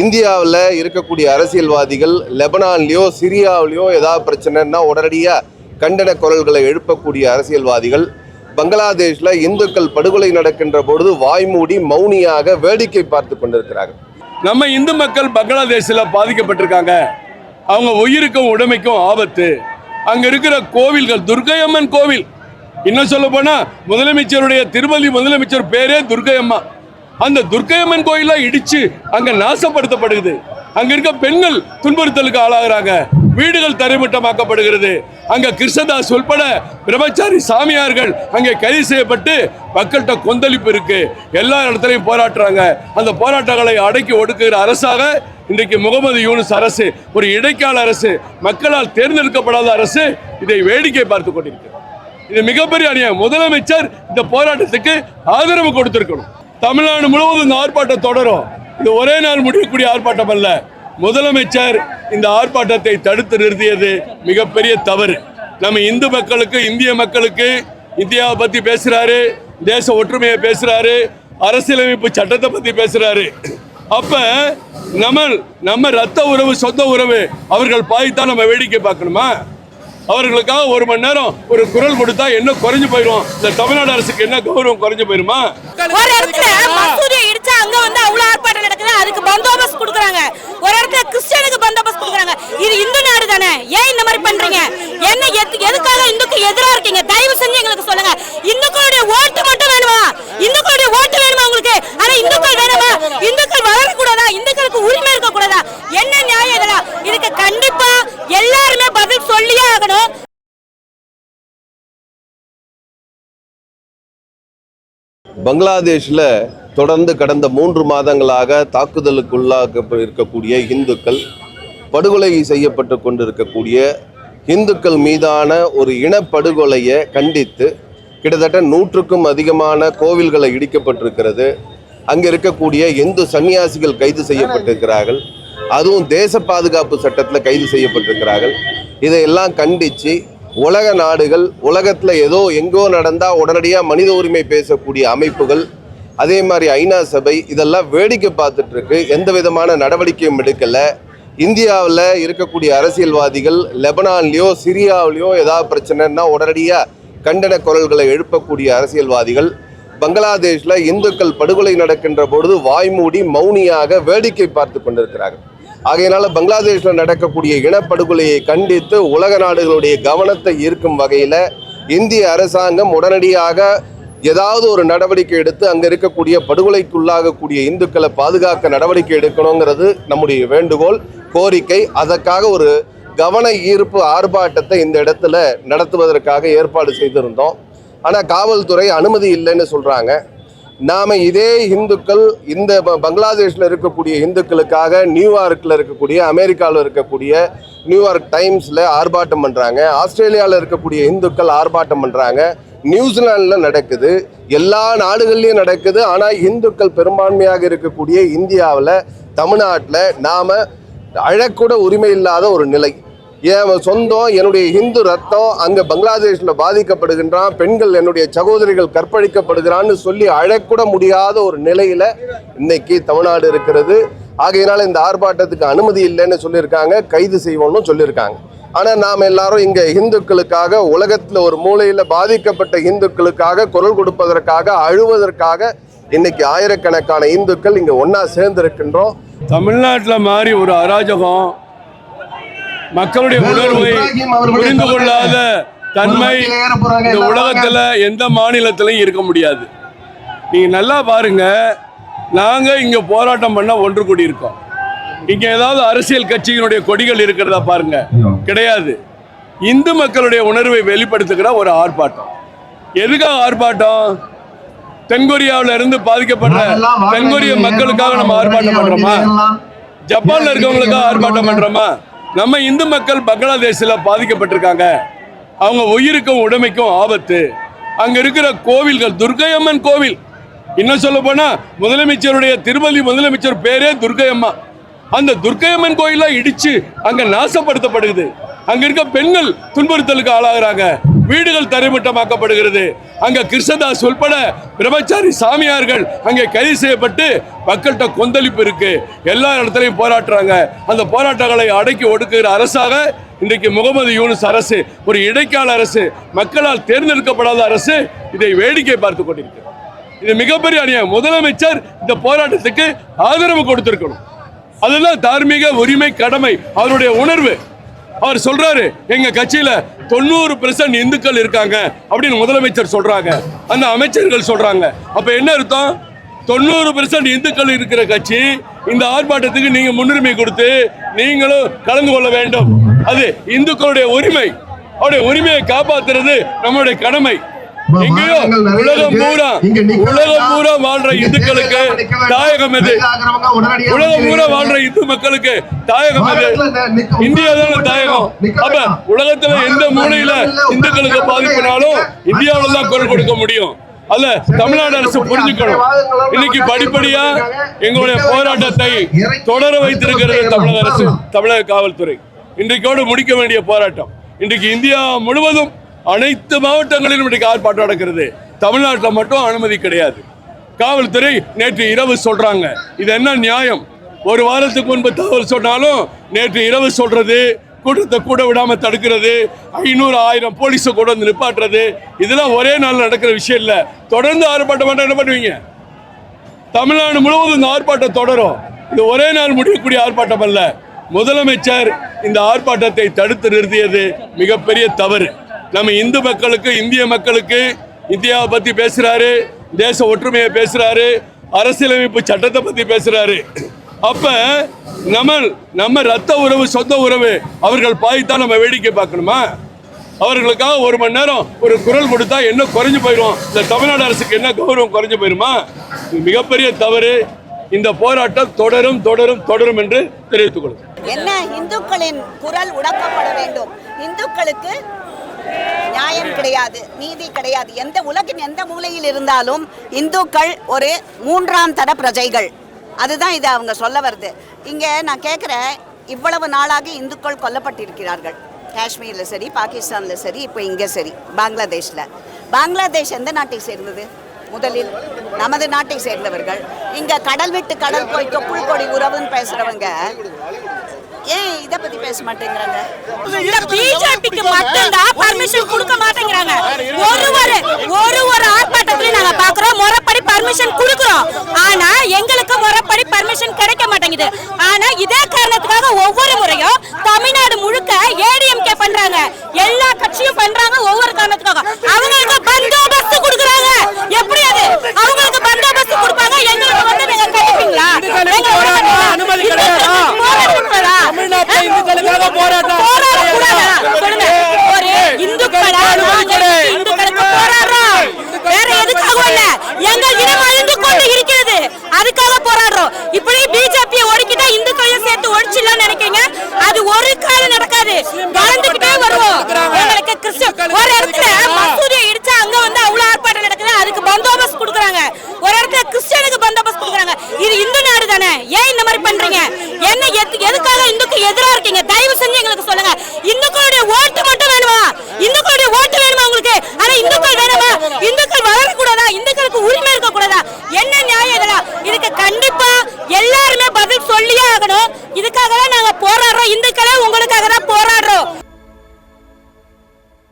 இந்தியாவில் இருக்கக்கூடிய அரசியல்வாதிகள் லெபனான்லேயோ சிரியாவிலேயோ ஏதாவது பிரச்சனைன்னா உடனடியாக கண்டன குரல்களை எழுப்பக்கூடிய அரசியல்வாதிகள். பங்களாதேஷில் இந்துக்கள் படுகொலை நடக்கின்ற பொழுது வாய்மூடி மௌனியாக வேடிக்கை பார்த்து கொண்டிருக்கிறார்கள். நம்ம இந்து மக்கள் பங்களாதேஷில் பாதிக்கப்பட்டிருக்காங்க. அவங்க உயிருக்கும் உடைமைக்கும் ஆபத்து. அங்கே இருக்கிற கோவில்கள் துர்கையம்மன் கோவில். இன்னும் சொல்ல போனால் முதலமைச்சருடைய திருவள்ளி முதலமைச்சர் பேரே துர்கையம்மா அந்த துர்க்கையம்மன் கோயிலாம் இடிச்சு அங்க நாசப்படுத்தப்படுகிறது. அங்க இருக்க பெண்கள் துன்புறுத்தலுக்கு ஆளாகிறாங்க. வீடுகள் தரைமட்டமாக்கப்படுகிறது. அங்க கிருஷ்ணதாஸ் உள்பட பிரம்மச்சாரி சாமியார்கள் அங்கே கைது செய்யப்பட்டு மக்கள்கிட்ட கொந்தளிப்பு இருக்கு. எல்லா இடத்துலையும் போராட்டுறாங்க. அந்த போராட்டங்களை அடக்கி ஒடுக்குகிற அரசாக இன்றைக்கு முகமது யூனுஸ் அரசு ஒரு இடைக்கால அரசு மக்களால் தேர்ந்தெடுக்கப்படாத அரசு இதை வேடிக்கை பார்த்து கொண்டிருக்கு இது மிகப்பெரிய அநியாயம். முதலமைச்சர் இந்த போராட்டத்துக்கு ஆதரவு கொடுத்திருக்கணும். தமிழ்நாடு முழுவதும் இந்த ஆர்ப்பாட்டம் தொடரும். இது ஒரே நாள் முடியக்கூடிய ஆர்ப்பாட்டம் அல்ல. முதலமைச்சர் இந்த ஆர்ப்பாட்டத்தை தடுத்து நிறுத்தியது மிகப்பெரிய தவறு. நம்ம இந்து மக்களுக்கு இந்திய மக்களுக்கு இந்தியாவை பத்தி பேசுறாரு தேச ஒற்றுமையை பேசுறாரு அரசியலமைப்பு சட்டத்தை பத்தி பேசுறாரு. அப்ப நம்ம நம்ம ரத்த உறவு சொந்த உறவு அவர்கள் பாய்த்தான் நம்ம வேடிக்கை பார்க்கணுமா? அவர்களுக்காக ஒரு மணி நேரம் ஒரு குரல் கொடுத்தா என்ன குறைஞ்சு போயிடும் இந்த தமிழ்நாடு அரசுக்கு என்ன கௌரவம் குறைஞ்சு போயிருமா? ஒரு இடத்துல மசூதியை இடிச்சா அங்க வந்து அவ்வளவு ஆர்ப்பாட்டம் நடக்குது. அதுக்கு பந்தோபஸ்த் கொடுக்குறாங்க. ஒரு இடத்துல கிறிஸ்டியனுக்கு பந்தோபஸ்த் கொடுக்குறாங்க. இது இந்து நாடு தானே? ஏன் இந்த மாதிரி பண்றீங்க? என்ன எதுக்காக இந்துக்கு எதிரா இருக்கீங்க? தயவு செஞ்சு எங்களுக்கு சொல்லுங்க. இந்துக்களுடைய ஓட்டு மட்டும் வேணுமா? இந்துக்களுடைய ஓட்டு வேணுமா உங்களுக்கு? ஆனா இந்துக்கள் வேணுமா? இந்துக்கள் வளரக்கூடாதா? இந்துக்களுக்கு உரிமை இருக்க கூடாதா என்ன நியாயம் இதெல்லாம்? இதுக்கு கண்டிப்பா எல்லா பங்களாதேஷில் தொடர்ந்து கடந்த மூன்று மாதங்களாக தாக்குதலுக்குள்ளாக இருக்கக்கூடிய இந்துக்கள் படுகொலை செய்யப்பட்டு கொண்டிருக்கக்கூடிய இந்துக்கள் மீதான ஒரு இனப்படுகொலையை கண்டித்து கிட்டத்தட்ட நூற்றுக்கும் அதிகமான கோவில்களை இடிக்கப்பட்டிருக்கிறது. அங்கே இருக்கக்கூடிய இந்து சன்னியாசிகள் கைது செய்யப்பட்டிருக்கிறார்கள். அதுவும் தேச பாதுகாப்பு சட்டத்தில் கைது செய்யப்பட்டிருக்கிறார்கள். இதையெல்லாம் கண்டித்து உலக நாடுகள் உலகத்தில் ஏதோ எங்கோ நடந்தால் உடனடியாக மனித உரிமை பேசக்கூடிய அமைப்புகள் அதே மாதிரி ஐநா சபை இதெல்லாம் வேடிக்கை பார்த்துட்ருக்கு. எந்த விதமான நடவடிக்கையும் எடுக்கலை. இந்தியாவில் இருக்கக்கூடிய அரசியல்வாதிகள் லெபனான்லேயோ சிரியாவிலேயோ ஏதாவது பிரச்சனைன்னா உடனடியாக கண்டன குரல்களை எழுப்பக்கூடிய அரசியல்வாதிகள். பங்களாதேஷில் இந்துக்கள் படுகொலை நடக்கின்ற பொழுது வாய்மூடி மௌனியாக வேடிக்கை பார்த்து கொண்டிருக்கிறார்கள். ஆகையினால பங்களாதேஷில் நடக்கக்கூடிய இனப்படுகொலையை கண்டித்து உலக நாடுகளுடைய கவனத்தை ஈர்க்கும் வகையில் இந்திய அரசாங்கம் உடனடியாக ஏதாவது ஒரு நடவடிக்கை எடுத்து அங்கே இருக்கக்கூடிய படுகொலைக்குள்ளாகக்கூடிய இந்துக்களை பாதுகாக்க நடவடிக்கை எடுக்கணுங்கிறது நம்முடைய வேண்டுகோள் கோரிக்கை. அதற்காக ஒரு கவன ஈர்ப்பு ஆர்ப்பாட்டத்தை இந்த இடத்துல நடத்துவதற்காக ஏற்பாடு செய்திருந்தோம். ஆனால் காவல்துறை அனுமதி இல்லைன்னு சொல்கிறாங்க நாம் இதே இந்துக்கள் இந்த பங்களாதேஷில் இருக்கக்கூடிய இந்துக்களுக்காக நியூயார்க்கில் இருக்கக்கூடிய அமெரிக்காவில் இருக்கக்கூடிய நியூயார்க் டைம்ஸில் ஆர்ப்பாட்டம் பண்ணுறாங்க ஆஸ்திரேலியாவில் இருக்கக்கூடிய இந்துக்கள் ஆர்ப்பாட்டம் பண்ணுறாங்க நியூசிலாண்டில் நடக்குது. எல்லா நாடுகள்லையும் நடக்குது. ஆனால் இந்துக்கள் பெரும்பான்மையாக இருக்கக்கூடிய இந்தியாவில் தமிழ்நாட்டில் நாம் அழக்கூட உரிமை இல்லாத ஒரு நிலை. என் சொந்தம்? என்னுடைய ஹிந்து ரத்தம் அங்கே பங்களாதேஷில் பாதிக்கப்படுகின்றான். பெண்கள் என்னுடைய சகோதரிகள் கற்பழிக்கப்படுகிறான்னு சொல்லி அழக்கூட முடியாத ஒரு நிலையில் இன்னைக்கு தமிழ்நாடு இருக்கிறது. ஆகையினால இந்த ஆர்ப்பாட்டத்துக்கு அனுமதி இல்லைன்னு சொல்லியிருக்காங்க. கைது செய்வோம்னு சொல்லியிருக்காங்க. ஆனால் நாம் எல்லாரும் இங்கே இந்துக்களுக்காக உலகத்தில் ஒரு மூலையில் பாதிக்கப்பட்ட இந்துக்களுக்காக குரல் கொடுப்பதற்காக அழுவதற்காக இன்னைக்கு ஆயிரக்கணக்கான இந்துக்கள் இங்கே ஒன்றா சேர்ந்திருக்கின்றோம். தமிழ்நாட்டில் மாதிரி ஒரு அராஜகம் மக்களுடைய உணர்வை புரிந்து கொள்ளாத தன்மை இந்த உலகத்துல எந்த மாநிலத்திலையும் இருக்க முடியாது. நீங்க நல்லா பாருங்க நாங்க இங்க போராட்டம் பண்ண ஒன்று கூடி இருக்கோம் இங்க ஏதாவது அரசியல் கட்சியினுடைய கொடிகள் இருக்கிறதா பாருங்க. கிடையாது. இந்து மக்களுடைய உணர்வை வெளிப்படுத்துகிற ஒரு ஆர்ப்பாட்டம். எதுக்காக ஆர்ப்பாட்டம்? தென்கொரியாவுல இருந்து பாதிக்கப்படுற தென்கொரிய மக்களுக்காக நம்ம ஆர்ப்பாட்டம் பண்றோமா? ஜப்பான்ல இருக்கவங்களுக்காக ஆர்ப்பாட்டம் பண்றோமா? நம்ம இந்து மக்கள் பங்களாதேஷில் பாதிக்கப்பட்டிருக்காங்க. அவங்க உயிருக்கும் உடைமைக்கும் ஆபத்து. அங்கே இருக்கிற கோவில்கள் துர்கையம்மன் கோவில். இன்னும் சொல்ல போனால் முதலமைச்சருடைய திருமதி முதலமைச்சர் பேரே துர்கையம்மா அந்த துர்க்கையம்மன் கோயிலாம் இடித்து அங்கே நாசப்படுத்தப்படுது. அங்கே இருக்க பெண்கள் துன்புறுத்தலுக்கு ஆளாகிறாங்க. வீடுகள் தரைமட்டமாக்கப்படுகிறது. அங்க கிருஷ்ணதாஸ் உள்பட பிரம்மச்சாரி சாமியார்கள் அங்கே கைது செய்யப்பட்டு மக்கள்கிட்ட கொந்தளிப்பு இருக்கு. எல்லா இடத்துலையும் போராட்டுறாங்க. அந்த போராட்டங்களை அடக்கி ஒடுக்குகிற அரசாக இன்றைக்கு முகமது யூனுஸ் அரசு ஒரு இடைக்கால அரசு மக்களால் தேர்ந்தெடுக்கப்படாத அரசு இதை வேடிக்கை பார்த்து கொண்டிருக்கிறது. இது மிகப்பெரிய அநியாயம். முதலமைச்சர் இந்த போராட்டத்துக்கு ஆதரவு கொடுத்திருக்கணும். அதெல்லாம் தார்மீக உரிமை கடமை. அவருடைய உணர்வு. அவர் சொல்றாரு எங்க கட்சியில தொண்ணூறு பெர்சன்ட் இந்துக்கள் இருக்காங்க அப்படின்னு முதலமைச்சர் சொல்றாங்க. அந்த அமைச்சர்கள் சொல்றாங்க. அப்ப என்ன அர்த்தம்? தொண்ணூறு பெர்சன்ட் இந்துக்கள் இருக்கிற கட்சி இந்த ஆர்ப்பாட்டத்துக்கு நீங்க முன்னுரிமை கொடுத்து நீங்களும் கலந்து கொள்ள வேண்டும். அது இந்துக்களுடைய உரிமை. அவருடைய உரிமையை காப்பாத்துறது நம்மளுடைய கடமை. உலகம் பூரா உலகம் பூரா வாழ்ற இந்துக்களுக்கு தாயகம் எது? உலகம் பூரா வாழ்ற இந்து மக்களுக்கு தாயகம் எது? இந்தியா தானே தாயகம். அப்ப உலகத்துல எந்த மூலையில இந்துக்களுக்கு பாதிப்புனாலும் இந்தியாவில தான் குரல் கொடுக்க முடியும். அல்ல தமிழ்நாடு அரசு புரிஞ்சுக்கணும். இன்னைக்கு படிப்படியா எங்களுடைய போராட்டத்தை தொடர வைத்திருக்கிறது தமிழக அரசு தமிழக காவல்துறை. இன்றைக்கோடு முடிக்க வேண்டிய போராட்டம். இன்றைக்கு இந்தியா முழுவதும் அனைத்து மாவட்டங்களிலும் இன்றைக்கு ஆர்ப்பாட்டம் நடக்கிறது. தமிழ்நாட்டில் மட்டும் அனுமதி கிடையாது. காவல்துறை நேற்று இரவு சொல்றாங்க. இது என்ன நியாயம்? ஒரு வாரத்துக்கு முன்பு தகவல் சொன்னாலும் நேற்று இரவு சொல்றது கூட்டத்தை கூட விடாம தடுக்கிறது ஐநூறு ஆயிரம் போலீஸை கூட வந்து நிப்பாட்டுறது. இதெல்லாம் ஒரே நாள் நடக்கிற விஷயம் இல்லை. தொடர்ந்து ஆர்ப்பாட்டம் என்ன பண்ணுவீங்க? தமிழ்நாடு முழுவதும் இந்த ஆர்ப்பாட்டம் தொடரும். இது ஒரே நாள் முடியக்கூடிய ஆர்ப்பாட்டம் அல்ல. முதலமைச்சர் இந்த ஆர்ப்பாட்டத்தை தடுத்து நிறுத்தியது மிகப்பெரிய தவறு. நம்ம இந்து மக்களுக்கு இந்திய மக்களுக்கு இந்தியாவை பத்தி பேசுறாரு தேச ஒற்றுமையை பேசுறாரு அரசியலமைப்பு சட்டத்தை பத்தி பேசுறாரு. அப்ப நம்ம நம்ம ரத்த உறவு சொந்த உறவு அவர்கள் பாய்த்தான் நம்ம வேடிக்கை பார்க்கணுமா? அவர்களுக்காக ஒரு மணி நேரம் ஒரு குரல் கொடுத்தா என்ன குறைஞ்சு போயிடும் இந்த தமிழ்நாடு அரசுக்கு என்ன கௌரவம் குறைஞ்சு போயிருமா? மிகப்பெரிய தவறு. இந்த போராட்டம் தொடரும் தொடரும் தொடரும் என்று தெரிவித்துக் கொள்ளும் என்ன இந்துக்களின் குரல் உடக்கப்பட வேண்டும்? இந்துக்களுக்கு நியாயம் கிடையாது நீதி கிடையாது. எந்த உலகின் எந்த மூலையில் இருந்தாலும் இந்துக்கள் ஒரு மூன்றாம் தர பிரஜைகள். அதுதான் இது அவங்க சொல்ல வருது. இங்கே நான் கேட்குறேன் இவ்வளவு நாளாக இந்துக்கள் கொல்லப்பட்டிருக்கிறார்கள். காஷ்மீரில் சரி பாகிஸ்தானில் சரி இப்போ இங்கே சரி பங்களாதேஷில். பங்களாதேஷ் எந்த நாட்டை சேர்ந்தது? முதலில் நமது நாட்டை சேர்ந்தவர்கள். இங்கே கடல் விட்டு கடல் போய் தொப்புள் கொடி உறவுன்னு பேசுகிறவங்க ஏன் இதை பற்றி பேச மாட்டேங்கிறாங்க? இந்த பிஜேபிக்கு மட்டும்தான் பர்மிஷன் கொடுக்க மாட்டேங்கிறாங்க. ஒரு ஒரு ஒரு ஒரு ஆர்ப்பாட்டத்திலையும் நாங்க பாக்குறோம் முறைப்படி பர்மிஷன் கொடுக்குறோம். ஆனா எங்களுக்கு முறைப்படி பர்மிஷன் கிடைக்க மாட்டேங்குது. ஆனா இதே காரணத்துக்காக ஒவ்வொரு முறையும் தமிழ்நாடு முழுக்க ஏடிஎம்கே பண்றாங்க. எல்லா கட்சியும் பண்றாங்க ஒவ்வொரு காரணத்துக்காக. அவங்களுக்கு Cristian.